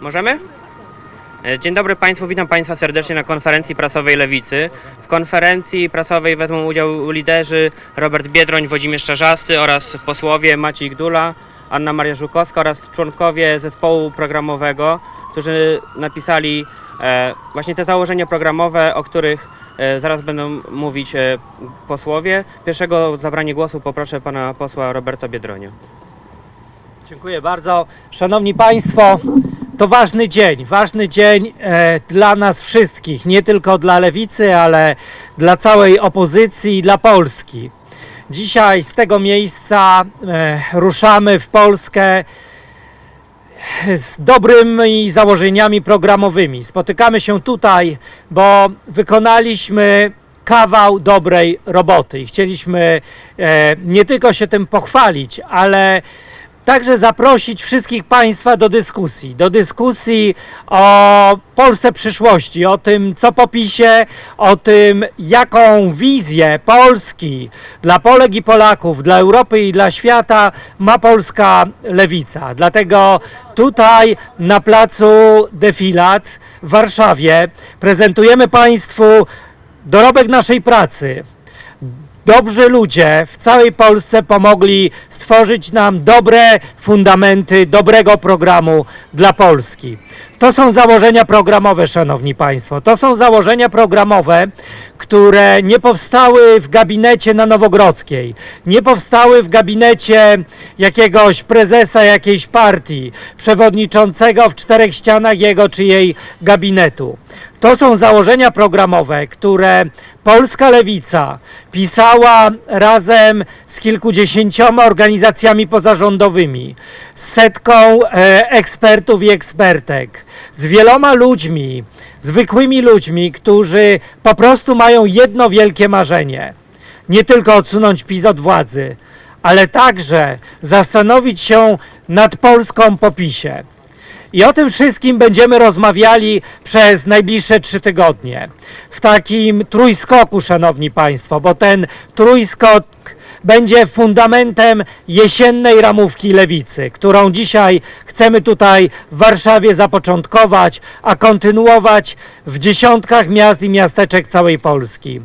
Możemy? E, Dzień dobry Państwu, witam Państwa serdecznie na konferencji prasowej Lewicy. W konferencji prasowej wezmą udział liderzy Robert Biedroń, Włodzimierz Czarzasty oraz posłowie Maciej Gdula, Anna Maria Żukowska oraz członkowie zespołu programowego, którzy napisali właśnie te założenia programowe, o których e, zaraz będą mówić e, posłowie. Pierwszego o zabranie głosu poproszę pana posła Roberta Biedronia. Dziękuję bardzo. Szanowni Państwo, to ważny dzień, ważny dzień e, dla nas wszystkich, nie tylko dla lewicy, ale dla całej opozycji i dla Polski. Dzisiaj z tego miejsca e, ruszamy w Polskę z dobrymi założeniami programowymi. Spotykamy się tutaj, bo wykonaliśmy kawał dobrej roboty i chcieliśmy e, nie tylko się tym pochwalić, ale także zaprosić wszystkich Państwa do dyskusji. Do dyskusji o Polsce przyszłości, o tym, co po PiSie, o tym, jaką wizję Polski dla Polek i Polaków, dla Europy i dla świata ma polska lewica. Dlatego tutaj na placu Defilat w Warszawie prezentujemy Państwu dorobek naszej pracy dobrzy ludzie w całej Polsce pomogli stworzyć nam dobre fundamenty dobrego programu dla Polski. To są założenia programowe, szanowni państwo. To są założenia programowe, które nie powstały w gabinecie na Nowogrodzkiej, nie powstały w gabinecie jakiegoś prezesa jakiejś partii, przewodniczącego w czterech ścianach jego czy jej gabinetu. To są założenia programowe, które polska lewica pisała razem z kilkudziesięcioma organizacjami pozarządowymi, z setką e, ekspertów i ekspertek, z wieloma ludźmi, zwykłymi ludźmi, którzy po prostu mają jedno wielkie marzenie. Nie tylko odsunąć PiS od władzy, ale także zastanowić się nad Polską po PiSie. I o tym wszystkim będziemy rozmawiali przez najbliższe trzy tygodnie. W takim trójskoku, szanowni państwo, bo ten trójskok będzie fundamentem jesiennej ramówki lewicy, którą dzisiaj chcemy tutaj w Warszawie zapoczątkować, a kontynuować w dziesiątkach miast i miasteczek całej Polski.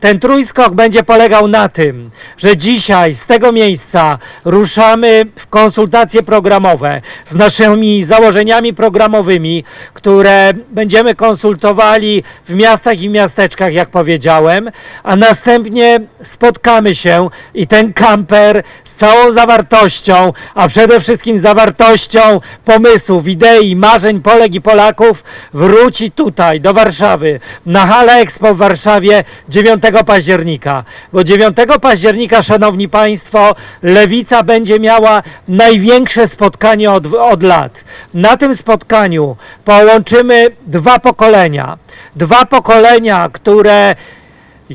Ten trójskok będzie polegał na tym, że dzisiaj z tego miejsca ruszamy w konsultacje programowe z naszymi założeniami programowymi, które będziemy konsultowali w miastach i miasteczkach, jak powiedziałem, a następnie spotkamy się i ten kamper z całą zawartością, a przede wszystkim zawartością pomysłów, idei, marzeń Polek i Polaków wróci tutaj do Warszawy na Hale Expo w Warszawie 9 października. Bo 9 października, szanowni państwo, lewica będzie miała największe spotkanie od, od lat. Na tym spotkaniu połączymy dwa pokolenia. Dwa pokolenia, które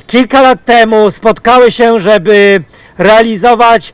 kilka lat temu spotkały się, żeby realizować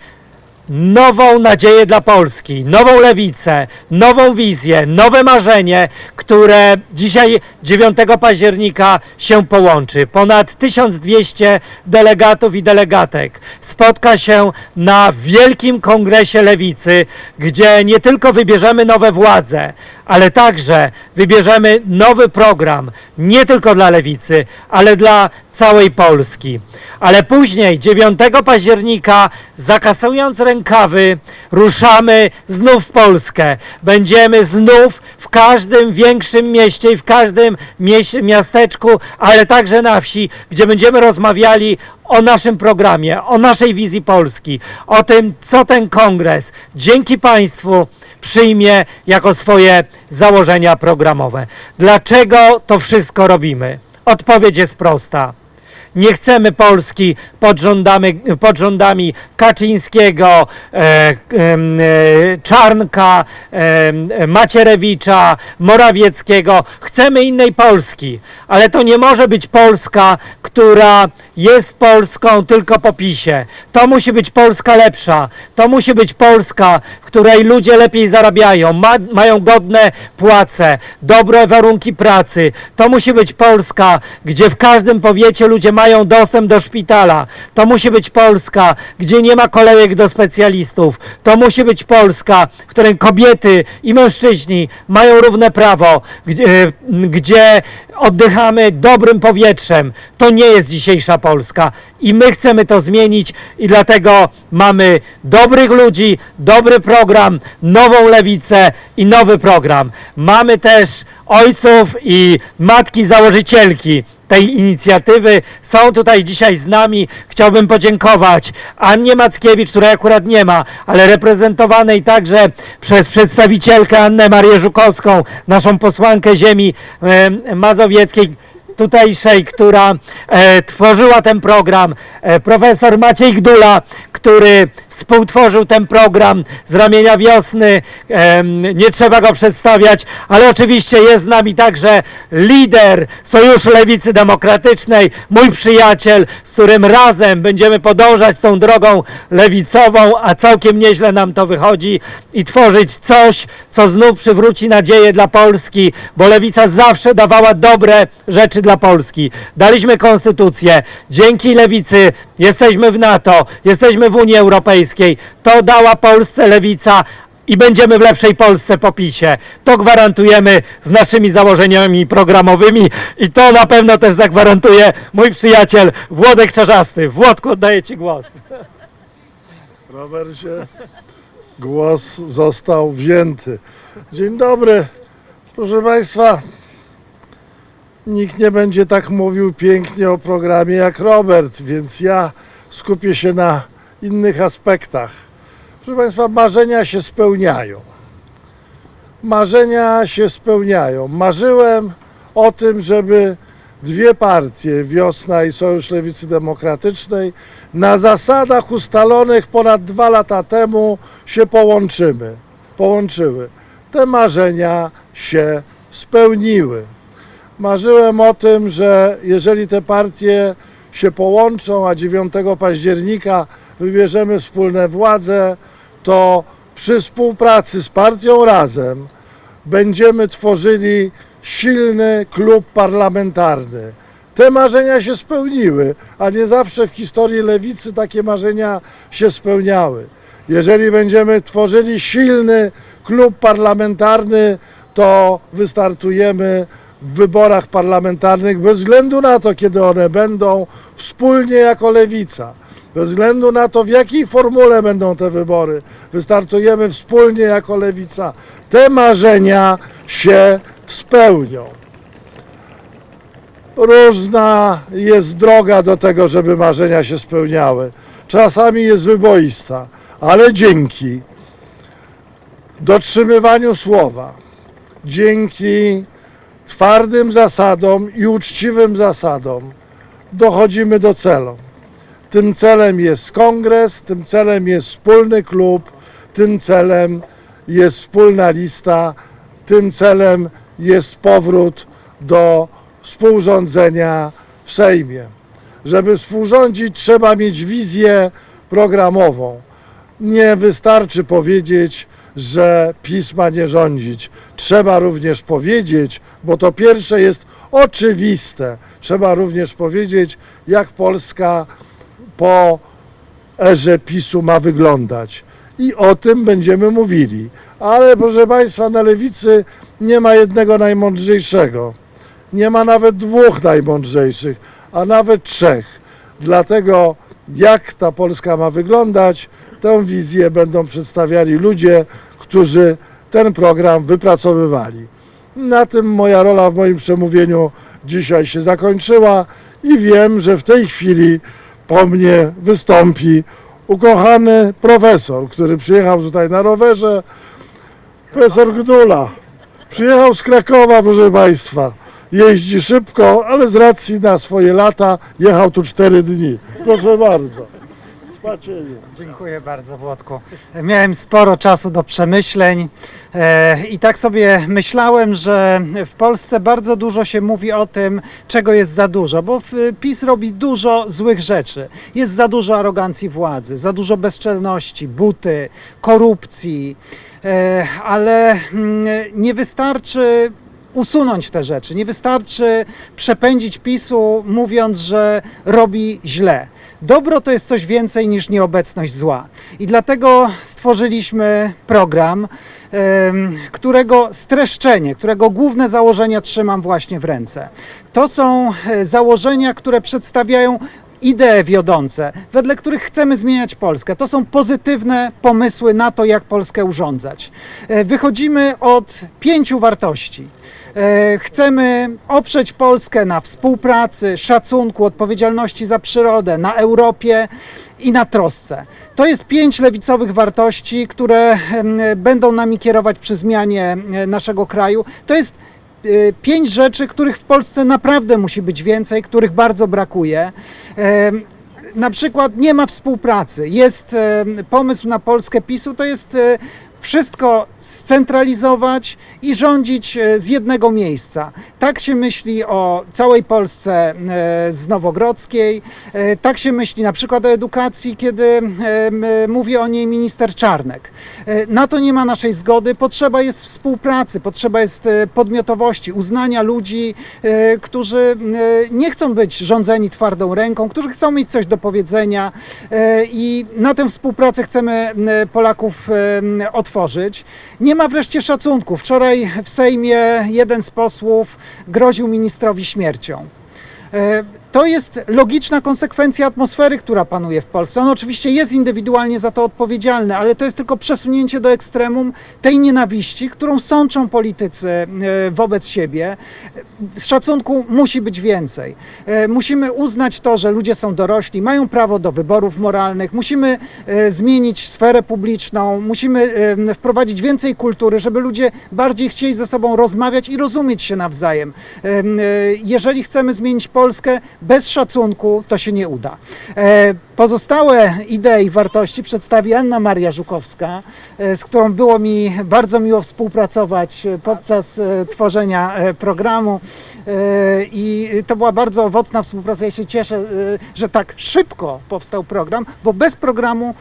nową nadzieję dla Polski, nową lewicę, nową wizję, nowe marzenie, które dzisiaj 9 października się połączy. Ponad 1200 delegatów i delegatek spotka się na wielkim kongresie lewicy, gdzie nie tylko wybierzemy nowe władze, ale także wybierzemy nowy program, nie tylko dla lewicy, ale dla całej Polski. Ale później, 9 października, zakasując rękawy, ruszamy znów w Polskę. Będziemy znów w każdym większym mieście i w każdym miasteczku, ale także na wsi, gdzie będziemy rozmawiali o naszym programie, o naszej wizji Polski, o tym, co ten kongres dzięki Państwu przyjmie jako swoje założenia programowe. Dlaczego to wszystko robimy? Odpowiedź jest prosta. Nie chcemy Polski pod rządami, pod rządami Kaczyńskiego, e, e, Czarnka, em, Macierewicza, Morawieckiego. Chcemy innej Polski, ale to nie może być Polska, która jest Polską tylko po PiSie. To musi być Polska lepsza. To musi być Polska, w której ludzie lepiej zarabiają, ma, mają godne płace, dobre warunki pracy. To musi być Polska, gdzie w każdym powiecie ludzie mają dostęp do szpitala. To musi być Polska, gdzie nie ma kolejek do specjalistów. To musi być Polska, w której kobiety i mężczyźni mają równe prawo, gdzie, gdzie oddychamy dobrym powietrzem. To nie jest dzisiejsza Polska i my chcemy to zmienić i dlatego mamy dobrych ludzi, dobry program, nową lewicę i nowy program. Mamy też ojców i matki założycielki tej inicjatywy. Są tutaj dzisiaj z nami. Chciałbym podziękować Annie Mackiewicz, której akurat nie ma, ale reprezentowanej także przez przedstawicielkę Annę Marię Żukowską, naszą posłankę ziemi mazowieckiej tutejszej, która e, tworzyła ten program, e, profesor Maciej Gdula, który współtworzył ten program z ramienia wiosny, e, nie trzeba go przedstawiać, ale oczywiście jest z nami także lider Sojuszu Lewicy Demokratycznej, mój przyjaciel, z którym razem będziemy podążać tą drogą lewicową, a całkiem nieźle nam to wychodzi i tworzyć coś, co znów przywróci nadzieję dla Polski, bo lewica zawsze dawała dobre rzeczy dla Polski. Daliśmy konstytucję. Dzięki lewicy jesteśmy w NATO, jesteśmy w Unii Europejskiej. To dała Polsce lewica. I będziemy w lepszej Polsce po PiSie. To gwarantujemy z naszymi założeniami programowymi i to na pewno też zagwarantuje mój przyjaciel Włodek Czarzasty. Włodku, oddaję Ci głos. Robercie, głos został wzięty. Dzień dobry. Proszę Państwa, nikt nie będzie tak mówił pięknie o programie jak Robert, więc ja skupię się na innych aspektach. Proszę Państwa, marzenia się spełniają. Marzenia się spełniają. Marzyłem o tym, żeby dwie partie, Wiosna i Sojusz Lewicy Demokratycznej, na zasadach ustalonych ponad dwa lata temu się połączymy, połączyły. Te marzenia się spełniły. Marzyłem o tym, że jeżeli te partie się połączą, a 9 października wybierzemy wspólne władze, to przy współpracy z partią Razem będziemy tworzyli silny klub parlamentarny. Te marzenia się spełniły, a nie zawsze w historii lewicy takie marzenia się spełniały. Jeżeli będziemy tworzyli silny klub parlamentarny, to wystartujemy w wyborach parlamentarnych bez względu na to, kiedy one będą, wspólnie jako lewica. Bez względu na to, w jakiej formule będą te wybory, wystartujemy wspólnie jako lewica. Te marzenia się spełnią. Różna jest droga do tego, żeby marzenia się spełniały. Czasami jest wyboista, ale dzięki dotrzymywaniu słowa, dzięki twardym zasadom i uczciwym zasadom dochodzimy do celu. Tym celem jest kongres, tym celem jest wspólny klub, tym celem jest wspólna lista, tym celem jest powrót do współrządzenia w Sejmie. Żeby współrządzić, trzeba mieć wizję programową. Nie wystarczy powiedzieć, że PiS ma nie rządzić. Trzeba również powiedzieć, bo to pierwsze jest oczywiste, trzeba również powiedzieć, jak Polska po erze PiSu ma wyglądać. I o tym będziemy mówili. Ale proszę Państwa, na lewicy nie ma jednego najmądrzejszego. Nie ma nawet dwóch najmądrzejszych, a nawet trzech. Dlatego jak ta Polska ma wyglądać, tę wizję będą przedstawiali ludzie, którzy ten program wypracowywali. Na tym moja rola w moim przemówieniu dzisiaj się zakończyła i wiem, że w tej chwili po mnie wystąpi ukochany profesor, który przyjechał tutaj na rowerze, profesor Gdula. Przyjechał z Krakowa, proszę Państwa. Jeździ szybko, ale z racji na swoje lata jechał tu cztery dni. Proszę bardzo. Zobaczenia. Dziękuję bardzo, Włodku. Miałem sporo czasu do przemyśleń e, i tak sobie myślałem, że w Polsce bardzo dużo się mówi o tym, czego jest za dużo, bo PiS robi dużo złych rzeczy. Jest za dużo arogancji władzy, za dużo bezczelności, buty, korupcji, e, ale mm, nie wystarczy usunąć te rzeczy. Nie wystarczy przepędzić PiSu, mówiąc, że robi źle. Dobro to jest coś więcej niż nieobecność zła. I dlatego stworzyliśmy program, którego streszczenie, którego główne założenia trzymam właśnie w ręce. To są e, założenia, które przedstawiają idee wiodące, wedle których chcemy zmieniać Polskę. To są pozytywne pomysły na to, jak Polskę urządzać. E, Wychodzimy od pięciu wartości. E, Chcemy oprzeć Polskę na współpracy, szacunku, odpowiedzialności za przyrodę, na Europie i na trosce. To jest pięć lewicowych wartości, które będą nami kierować przy zmianie e, naszego kraju. To jest e, pięć rzeczy, których w Polsce naprawdę musi być więcej, których bardzo brakuje. Na przykład nie ma współpracy. Jest pomysł na Polskę PiSu, to jest wszystko scentralizować i rządzić e, z jednego miejsca. Tak się myśli o całej Polsce e, z Nowogrodzkiej, e, tak się myśli na przykład o edukacji, kiedy mówi o niej minister Czarnek. Na to nie ma naszej zgody. Potrzeba jest współpracy, potrzeba jest podmiotowości, uznania ludzi, którzy nie chcą być rządzeni twardą ręką, którzy chcą mieć coś do powiedzenia i na tę współpracę chcemy Polaków em, Nie ma wreszcie szacunku. Wczoraj w Sejmie jeden z posłów groził ministrowi śmiercią. To jest logiczna konsekwencja atmosfery, która panuje w Polsce. On oczywiście jest indywidualnie za to odpowiedzialny, ale to jest tylko przesunięcie do ekstremum tej nienawiści, którą sączą politycy e, wobec siebie. Z szacunku musi być więcej. E, Musimy uznać to, że ludzie są dorośli, mają prawo do wyborów moralnych, musimy e, zmienić sferę publiczną, musimy wprowadzić więcej kultury, żeby ludzie bardziej chcieli ze sobą rozmawiać i rozumieć się nawzajem. Jeżeli chcemy zmienić Polskę bez szacunku, to się nie uda. E, Pozostałe idee i wartości przedstawi Anna Maria Żukowska, e, z którą było mi bardzo miło współpracować e, podczas tworzenia programu. I to była bardzo owocna współpraca. Ja się cieszę, że tak szybko powstał program, bo bez programu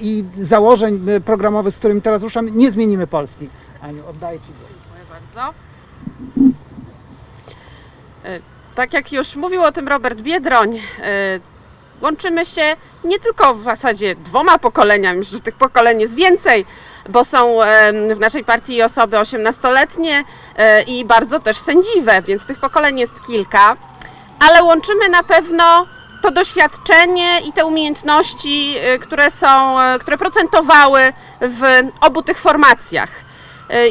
i założeń programowych, z którymi teraz ruszamy, nie zmienimy Polski. Aniu, oddaję Ci głos. Dziękuję bardzo. Tak jak już mówił o tym Robert Biedroń, e, łączymy się nie tylko w zasadzie dwoma pokoleniami, że tych pokoleń jest więcej, bo są w naszej partii osoby 18-letnie e, i bardzo też sędziwe, więc tych pokoleń jest kilka, ale łączymy na pewno to doświadczenie i te umiejętności, e, które są, które procentowały w obu tych formacjach.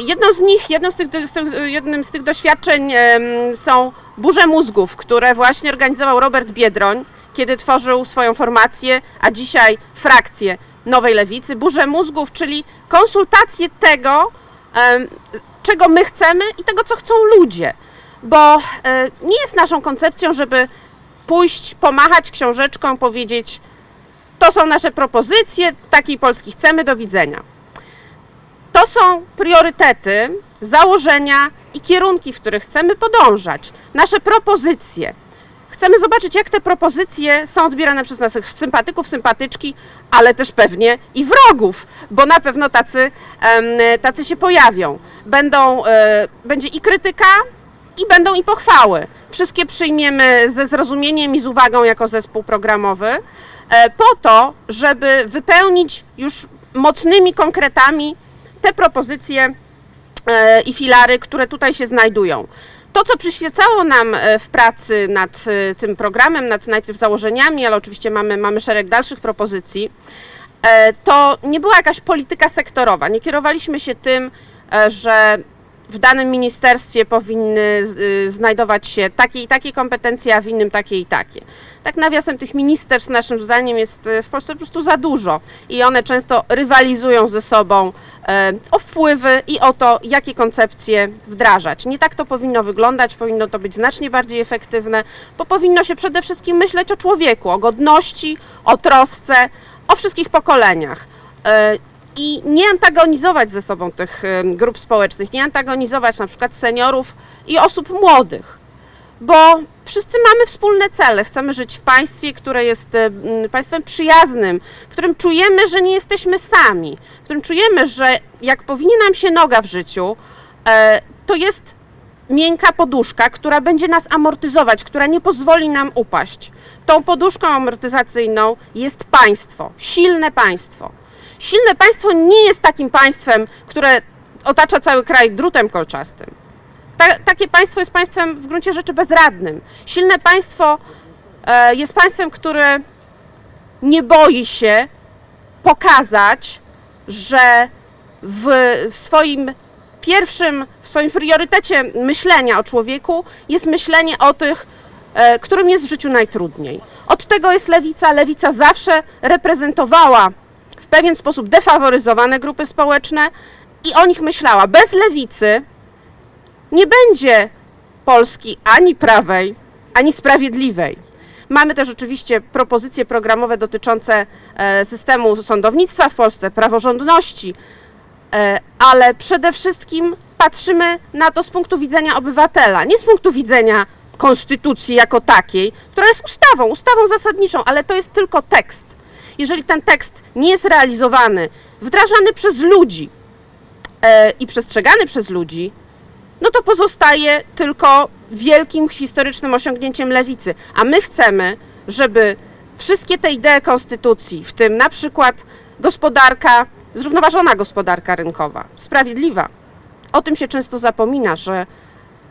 Jedną z nich, jedną z tych, jednym z tych doświadczeń są burze mózgów, które właśnie organizował Robert Biedroń, kiedy tworzył swoją formację, a dzisiaj frakcję Nowej Lewicy. Burze mózgów, czyli konsultacje tego, czego my chcemy i tego, co chcą ludzie. Bo e, nie jest naszą koncepcją, żeby pójść, pomachać książeczką, powiedzieć: To są nasze propozycje, takiej Polski chcemy, do widzenia. To są priorytety, założenia i kierunki, w których chcemy podążać. Nasze propozycje. Chcemy zobaczyć, jak te propozycje są odbierane przez naszych sympatyków, sympatyczki, ale też pewnie i wrogów, bo na pewno tacy, tacy się pojawią. Będą, e, będzie i krytyka, i będą i pochwały. Wszystkie przyjmiemy ze zrozumieniem i z uwagą jako zespół programowy, e, po to, żeby wypełnić już mocnymi konkretami te propozycje e, i filary, które tutaj się znajdują. To, co przyświecało nam e, w pracy nad e, tym programem, nad najpierw założeniami, ale oczywiście mamy, mamy szereg dalszych propozycji, to nie była jakaś polityka sektorowa. Nie kierowaliśmy się tym, że w danym ministerstwie powinny y, znajdować się takie i takie kompetencje, a w innym takie i takie. Tak nawiasem tych ministerstw naszym zdaniem jest y, w Polsce po prostu za dużo i one często rywalizują ze sobą e, o wpływy i o to, jakie koncepcje wdrażać. Nie tak to powinno wyglądać, powinno to być znacznie bardziej efektywne, bo powinno się przede wszystkim myśleć o człowieku, o godności, o trosce, o wszystkich pokoleniach. I nie antagonizować ze sobą tych grup społecznych, nie antagonizować na przykład seniorów i osób młodych, bo wszyscy mamy wspólne cele. Chcemy żyć w państwie, które jest państwem przyjaznym, w którym czujemy, że nie jesteśmy sami, w którym czujemy, że jak powinie nam się noga w życiu, e, to jest miękka poduszka, która będzie nas amortyzować, która nie pozwoli nam upaść. Tą poduszką amortyzacyjną jest państwo, silne państwo. Silne państwo nie jest takim państwem, które otacza cały kraj drutem kolczastym. Ta, takie państwo jest państwem w gruncie rzeczy bezradnym. Silne państwo e, jest państwem, które nie boi się pokazać, że w, w swoim pierwszym, w swoim priorytecie myślenia o człowieku jest myślenie o tych, e, którym jest w życiu najtrudniej. Od tego jest lewica. Lewica zawsze reprezentowała pewien sposób defaworyzowane grupy społeczne i o nich myślała. Bez lewicy nie będzie Polski ani prawej, ani sprawiedliwej. Mamy też oczywiście propozycje programowe dotyczące e, systemu sądownictwa w Polsce, praworządności, E, ale przede wszystkim patrzymy na to z punktu widzenia obywatela, nie z punktu widzenia konstytucji jako takiej, która jest ustawą, ustawą zasadniczą, ale to jest tylko tekst. Jeżeli ten tekst nie jest realizowany, wdrażany przez ludzi e, i przestrzegany przez ludzi, no to pozostaje tylko wielkim historycznym osiągnięciem lewicy. A my chcemy, żeby wszystkie te idee konstytucji, w tym na przykład gospodarka, zrównoważona gospodarka rynkowa, sprawiedliwa. O tym się często zapomina, że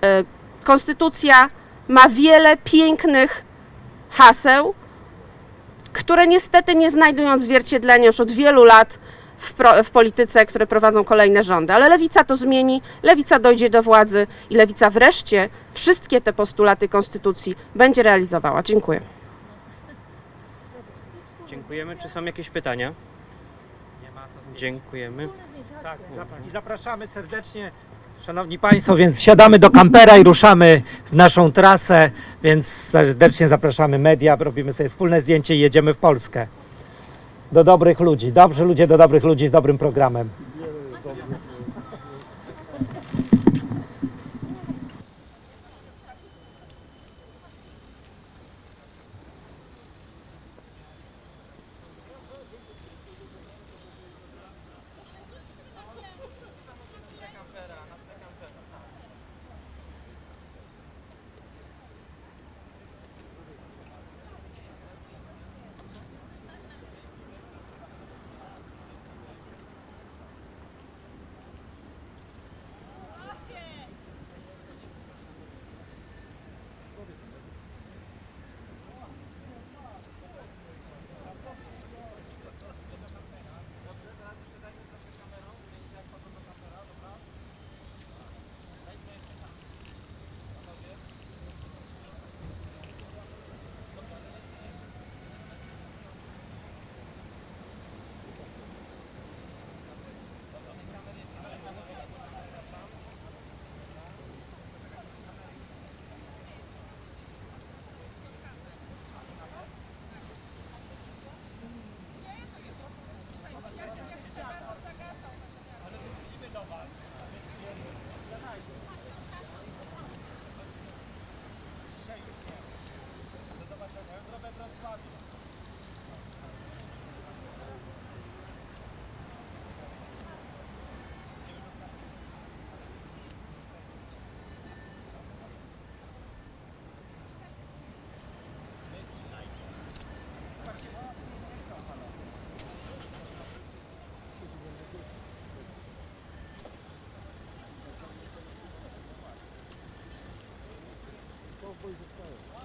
e, konstytucja ma wiele pięknych haseł, które niestety nie znajdują odzwierciedlenia już od wielu lat w, pro, w polityce, które prowadzą kolejne rządy. Ale lewica to zmieni, lewica dojdzie do władzy i lewica wreszcie wszystkie te postulaty konstytucji będzie realizowała. Dziękuję. Dziękujemy. Czy są jakieś pytania? Dziękujemy. Tak, zapra- i zapraszamy serdecznie, szanowni państwo, więc wsiadamy do kampera i ruszamy w naszą trasę, więc serdecznie zapraszamy media, robimy sobie wspólne zdjęcie i jedziemy w Polskę. Do dobrych ludzi, dobrzy ludzie do dobrych ludzi z dobrym programem. 好吧，太久。 보이셨어요.